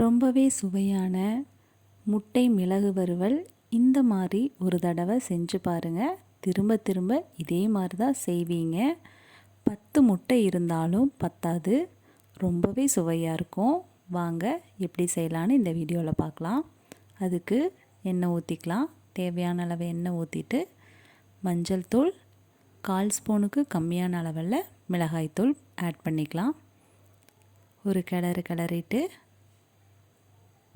ரொம்பவே சுவையான முட்டை மிளகு வறுவல் இந்த மாதிரி ஒரு தடவை செஞ்சு பாருங்கள் திரும்ப திரும்ப இதே மாதிரி தான் செய்வீங்க. பத்து முட்டை இருந்தாலும் பத்தாது. ரொம்பவே சுவையாக இருக்கும். வாங்க எப்படி செய்யலான்னு இந்த வீடியோவில் பார்க்கலாம். அதுக்கு எண்ணெய் ஊற்றிக்கலாம் தேவையான அளவு எண்ணெய் ஊற்றிட்டு மஞ்சள் தூள் கால் ஸ்பூனுக்கு கம்மியான அளவில் மிளகாய்த்தூள் ஆட் பண்ணிக்கலாம். ஒரு கிளறு கிளறிட்டு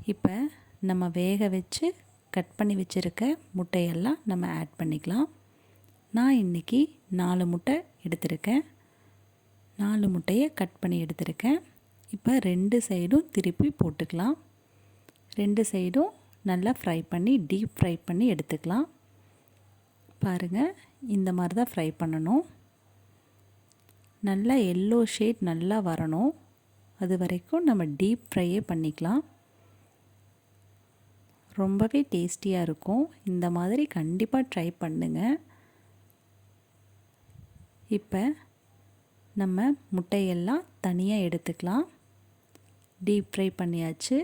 இப்போ நம்ம வேக வச்சு கட் பண்ணி வச்சுருக்க முட்டையெல்லாம் நம்ம ஆட் பண்ணிக்கலாம். நான் இன்றைக்கி நாலு முட்டை எடுத்திருக்கேன். நாலு முட்டையை கட் பண்ணி எடுத்திருக்கேன். இப்போ ரெண்டு சைடும் திருப்பி போட்டுக்கலாம். ரெண்டு சைடும் நல்லா ஃப்ரை பண்ணி டீப் ஃப்ரை பண்ணி எடுத்துக்கலாம். பாருங்கள் இந்த மாதிரி தான் ஃப்ரை பண்ணணும். நல்லா எல்லோ ஷேட் நல்லா வரணும். அது வரைக்கும் நம்ம டீப் ஃப்ரையே பண்ணிக்கலாம். ரொம்பவே டேஸ்டியாக இருக்கும். இந்த மாதிரி கண்டிப்பாக ட்ரை பண்ணுங்கள் இப்போ நம்ம முட்டையெல்லாம் தனியாக எடுத்துக்கலாம். டீப் ஃப்ரை பண்ணியாச்சு.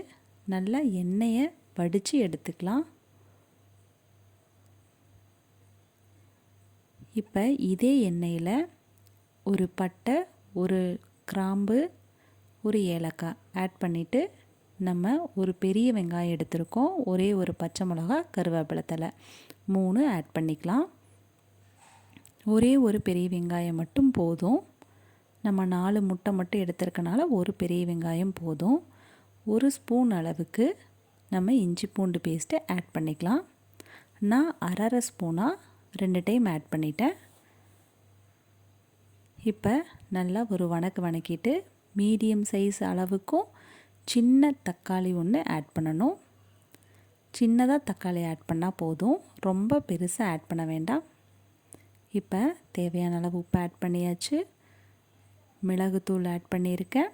நல்லா எண்ணெயை வடித்து எடுத்துக்கலாம். இப்போ இதே எண்ணெயில் ஒரு பட்டை ஒரு கிராம்பு ஒரு ஏலக்காய் ஆட் பண்ணிவிட்டு நம்ம ஒரு பெரிய வெங்காயம் எடுத்திருக்கோம். ஒரே ஒரு பச்சை மிளகா கருவேப்பிலை தலை மூணு ஆட் பண்ணிக்கலாம். ஒரே ஒரு பெரிய வெங்காயம் மட்டும் போதும். நம்ம நாலு முட்டை மட்டும் எடுத்திருக்கனால ஒரு பெரிய வெங்காயம் போதும். ஒரு ஸ்பூன் அளவுக்கு நம்ம இஞ்சி பூண்டு பேஸ்ட்டை ஆட் பண்ணிக்கலாம். நான் அரை ஸ்பூனாக ரெண்டு டைம் ஆட் பண்ணிட்டேன். இப்போ நல்லா ஒரு வணக்கு வணக்கிட்டு மீடியம் சைஸ் அளவுக்கும் சின்ன தக்காளி ஒன்று ஆட் பண்ணணும். சின்னதாக தக்காளி ஆட் பண்ணால் போதும். ரொம்ப பெருசாக ஆட் பண்ண வேண்டாம். இப்போ தேவையான அளவு உப்பு ஆட் பண்ணியாச்சு. மிளகுத்தூள் ஆட் பண்ணியிருக்கேன்.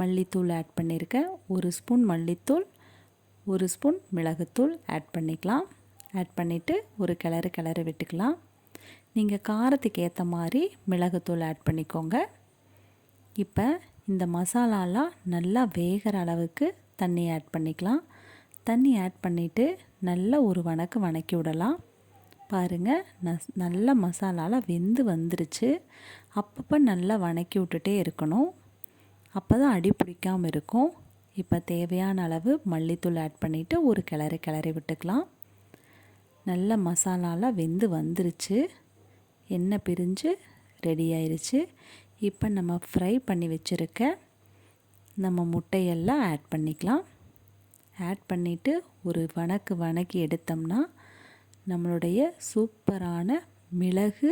மல்லித்தூள் ஆட் பண்ணியிருக்கேன். ஒரு ஸ்பூன் மல்லித்தூள் ஒரு ஸ்பூன் மிளகுத்தூள் ஆட் பண்ணிக்கலாம். ஆட் பண்ணிவிட்டு ஒரு கிளறு கிளறு விட்டுக்கலாம். நீங்கள் காரத்துக்கு ஏற்ற மாதிரி மிளகுத்தூள் ஆட் பண்ணிக்கோங்க. இப்போ இந்த மசாலாலாம் நல்லா வேகிற அளவுக்கு தண்ணி ஆட் பண்ணிக்கலாம். தண்ணி ஆட் பண்ணிவிட்டு நல்லா ஒரு வணக்கு வணக்கி விடலாம். பாருங்கள் ந நல்ல மசாலாலாம் வெந்து வந்துருச்சு. அப்பப்போ நல்லா வணக்கி விட்டுட்டே இருக்கணும். அப்போ தான் அடி பிடிக்காமல் இருக்கும். இப்போ தேவையான அளவு மல்லித்தூள் ஆட் பண்ணிவிட்டு ஒரு கிளறி கிளறி விட்டுக்கலாம். நல்ல மசாலாலாம் வெந்து வந்துருச்சு. எண்ணெய் பிரிஞ்சு ரெடி ஆயிடுச்சு இப்போ நம்ம ஃப்ரை பண்ணி வச்சுருக்க நம்ம முட்டையெல்லாம் ஆட் பண்ணிக்கலாம். ஆட் பண்ணிவிட்டு ஒரு வணக்கு வணக்கி எடுத்தோம்னா நம்மளுடைய சூப்பரான மிளகு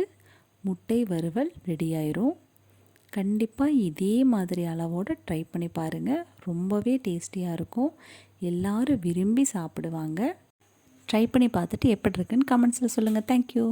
முட்டை வறுவல் ரெடி ஆயிரும். கண்டிப்பாக இதே மாதிரி அளவோடு ட்ரை பண்ணி பாருங்கள் ரொம்பவே டேஸ்டியாக இருக்கும். எல்லோரும் விரும்பி சாப்பிடுவாங்க. ட்ரை பண்ணி பார்த்துட்டு எப்படி இருக்குன்னு கமெண்ட்ஸில் சொல்லுங்கள் தேங்க்யூ